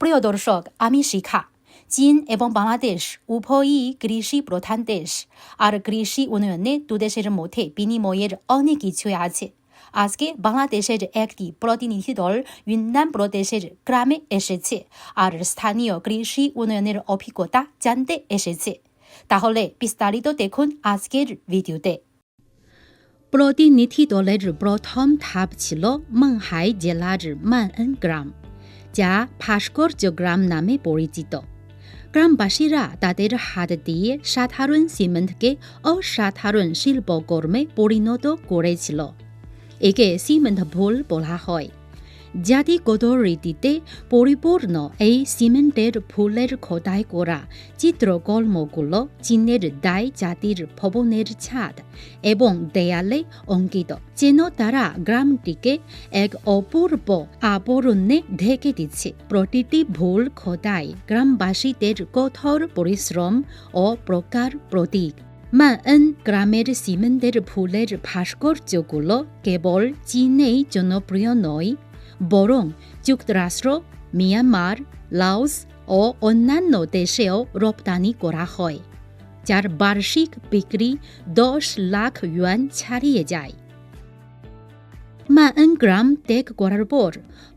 প্রিয় দর্শক আমি শিখা। চীন এবং বাংলাদেশ উভয়ই কৃষি প্রধান দেশ। আর কৃষি উন্নয়নে দুদেশের মধ্যে বিনিময়ের অনেক কিছুই আছে। আজকে বাংলাদেশের একটি প্রতিনিধি দল ইউনান প্রদেশের গ্রামে এসেছে আর স্থানীয় কৃষি উন্নয়নের অভিজ্ঞতা জানতে এসেছে। তাহলে বিস্তারিত দেখুন আজকের ভিডিওতে। প্রতিনিধি দলের প্রথম ধাপ ছিল মংহাই জেলার মানএন গ্রাম যা ভাস্কর্য গ্রাম নামে পরিচিত। গ্রামবাসীরা তাদের হাত দিয়ে সাধারণ সিমেন্টকে অসাধারণ শিল্পকর্মে পরিণত করেছিল। একে সিমেন্ট ভুল বলা হয়। জাতিগত রীতিতে পরিপূর্ণ এই সিমেন্টের ফুলের খোদাই করা চিত্রকর্মগুলো চীনের দায় জাতির ভবনের ছাদ এবং দেয়ালে অঙ্কিত। যেন তারা গ্রামটিকে এক অপূর্ব আবরণে ঢেকে দিচ্ছে। প্রতিটি ভুল খোদাই গ্রামবাসীদের কঠোর পরিশ্রম ও প্রকার প্রতীক। মানএন গ্রামের সিমেন্টের ফুলের ভাস্কর্যগুলো কেবল চীনেই জনপ্রিয় নয় বরং যুক্তরাষ্ট্র মিয়ানমার লাওস ও অন্যান্য দেশেও রপ্তানি করা হয় যার বার্ষিক বিক্রি দশ লাখ ইউয়ান ছাড়িয়ে যায় মানএন গ্রাম ত্যাগ করার পর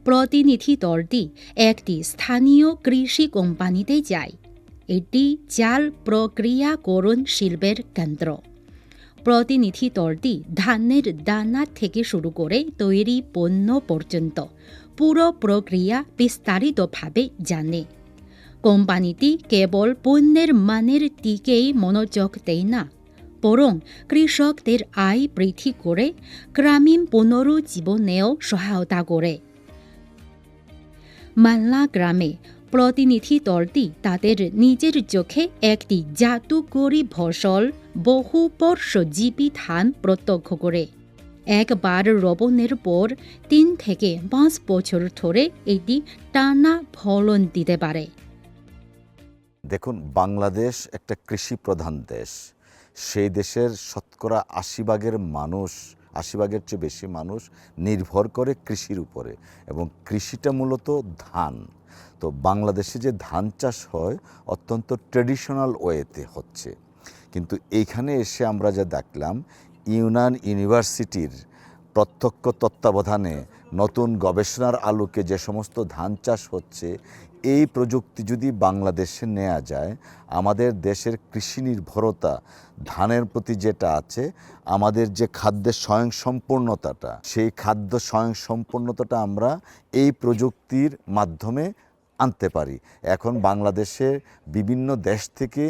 প্রতিনিধি দলটি একটি স্থানীয় কৃষি কোম্পানিতে যায় এটি চাল প্রক্রিয়াকরণ শিল্পের কেন্দ্র প্রতিনিধি দলটি ধানের দানা থেকে শুরু করে তৈরি পণ্য পর্যন্ত পুরো প্রক্রিয়া বিস্তারিতভাবে জানে। কোম্পানিটি কেবল পণ্যের মানের দিকেই মনোযোগ দেয় না, বরং কৃষকদের আয় বৃদ্ধি করে গ্রামীণ পুনরুজ্জীবনেও সহায়তা করে। মাল্লা গ্রামে প্রতিনিধি দলটি তাদের নিজের চোখে একটি জাদুকরী ফসল বহু বর্ষজীবী ধান প্রত্যক্ষ করে। একবার রোপণের পর তিন থেকে পাঁচ বছর ধরে এটি টানা ফলন দিতে পারে। দেখুন, বাংলাদেশ একটা কৃষি প্রধান দেশ। সেই দেশের শতকরা আশি ভাগের মানুষ, আশি ভাগের চেয়ে বেশি মানুষ নির্ভর করে কৃষির উপরে এবং কৃষিটা মূলত ধান। তো বাংলাদেশে যে ধান চাষ হয় অত্যন্ত ট্রেডিশনাল ওয়েতে হচ্ছে। কিন্তু এইখানে এসে আমরা যা দেখলাম, ইউনান ইউনিভার্সিটির প্রত্যক্ষ তত্ত্বাবধানে নতুন গবেষণার আলোকে যে সমস্ত ধান চাষ হচ্ছে এই প্রযুক্তি যদি বাংলাদেশে নেওয়া যায়, আমাদের দেশের কৃষি নির্ভরতা ধানের প্রতি যেটা আছে, আমাদের যে খাদ্যের স্বয়ংসম্পূর্ণতাটা, সেই খাদ্য স্বয়ংসম্পূর্ণতাটা আমরা এই প্রযুক্তির মাধ্যমে আনতে পারি। এখন বাংলাদেশে বিভিন্ন দেশ থেকে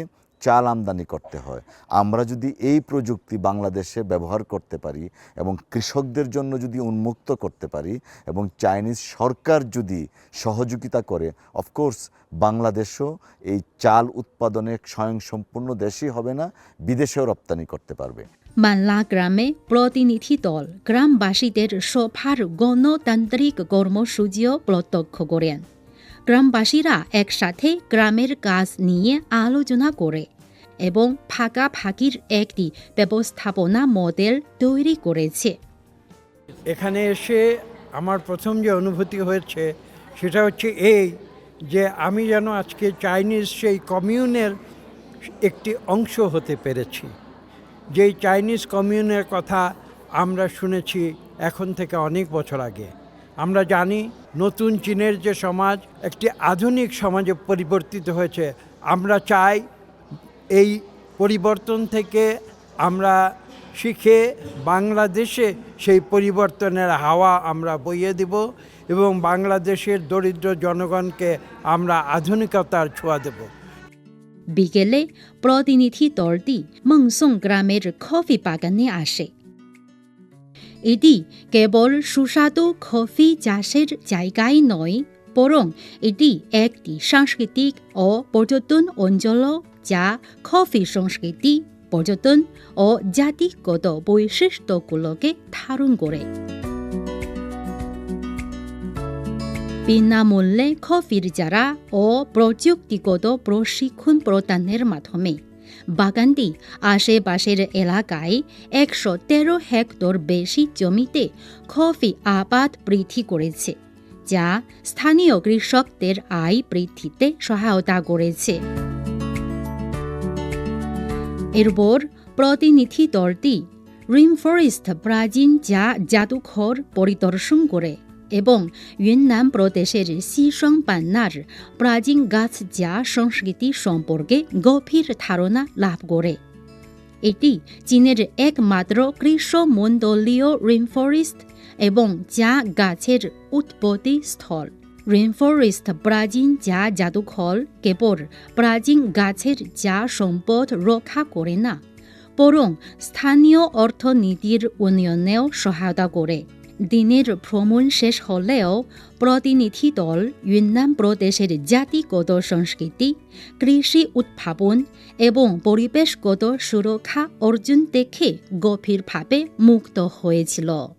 চাল আমদানি করতে হয়। আমরা যদি এই প্রযুক্তি বাংলাদেশে ব্যবহার করতে পারি এবং কৃষকদের জন্য যদি উন্মুক্ত করতে পারি এবং চাইনিজ সরকার যদি সহযোগিতা করে অফকোর্স বাংলাদেশও এই চাল উৎপাদনে স্বয়ংসম্পূর্ণ দেশই হবে না, বিদেশেও রপ্তানি করতে পারবে। মাল্লা গ্রামে প্রতিনিধি দল গ্রামবাসীদের সভার গণতান্ত্রিক কর্মসূচিও প্রত্যক্ষ করেন। গ্রামবাসীরা একসাথে গ্রামের কাজ নিয়ে আলোচনা করে। এবং ফাঁকাফাঁকির একটি ব্যবস্থাপনা মডেল তৈরি করেছে। এখানে এসে আমার প্রথম যে অনুভূতি হয়েছে সেটা হচ্ছে এই যে আমি যেন আজকে চাইনিজ সেই কমিউনের একটি অংশ হতে পেরেছি। যেই চাইনিজ কমিউনের কথা আমরা শুনেছি এখন থেকে অনেক বছর আগে। আমরা জানি নতুন চীনের যে সমাজ একটি আধুনিক সমাজে পরিবর্তিত হয়েছে। আমরা চাই এই পরিবর্তন থেকে আমরা শিখে বাংলাদেশে সেই পরিবর্তনের হাওয়া আমরা বইয়ে দেব এবং বাংলাদেশের দরিদ্র জনগণকে আমরা আধুনিকতার ছোঁয়া দেব। বিকেলে প্রতিনিধি দলটি মংসং গ্রামের কফি বাগানে আসে। এটি কেবল সুস্বাদু কফি চাষের জায়গায় নয়, বরং এটি একটি সাংস্কৃতিক ও পর্যটন অঞ্চল যা কফি সংস্কৃতি পর্যটন ও জাতিগত বৈশিষ্ট্যগুলোকে ধারণ করে বিনামূল্যে কফির চারা ও প্রযুক্তিগত প্রশিক্ষণ প্রদানের মাধ্যমে বাগানটি আশেপাশের এলাকায় একশো তেরো হেক্টর বেশি জমিতে কফি আবাদ বৃদ্ধি করেছে যা স্থানীয় কৃষকদের আয় বৃদ্ধিতে সহায়তা করেছে এরপর প্রতিনিধি দলটি রিমফরেস্ট প্রাচীন যা জাদুঘর পরিদর্শন করে এবং ইউনান প্রদেশের সিসং পান্নার প্রাচীন গাছ যা সংস্কৃতি সম্পর্কে গভীর ধারণা লাভ করে। এটি চীনের একমাত্র গ্রীষ্মমণ্ডলীয় রেনফরেস্ট এবং চা গাছের উৎপত্তি স্থল। রেনফরেস্ট প্রাচীন যা জাদুঘর কেবল প্রাচীন গাছের যা সম্পদ রক্ষা করে না বরং স্থানীয় অর্থনীতির উন্নয়নেও সহায়তা করে দিনের ভ্রমণ শেষ হলেও প্রতিনিধি দল ইউনান প্রদেশের জাতিগত সংস্কৃতি কৃষি উদ্ভাবন এবং পরিবেশগত সুরক্ষা অর্জন দেখে গভীরভাবে মুক্ত হয়েছিল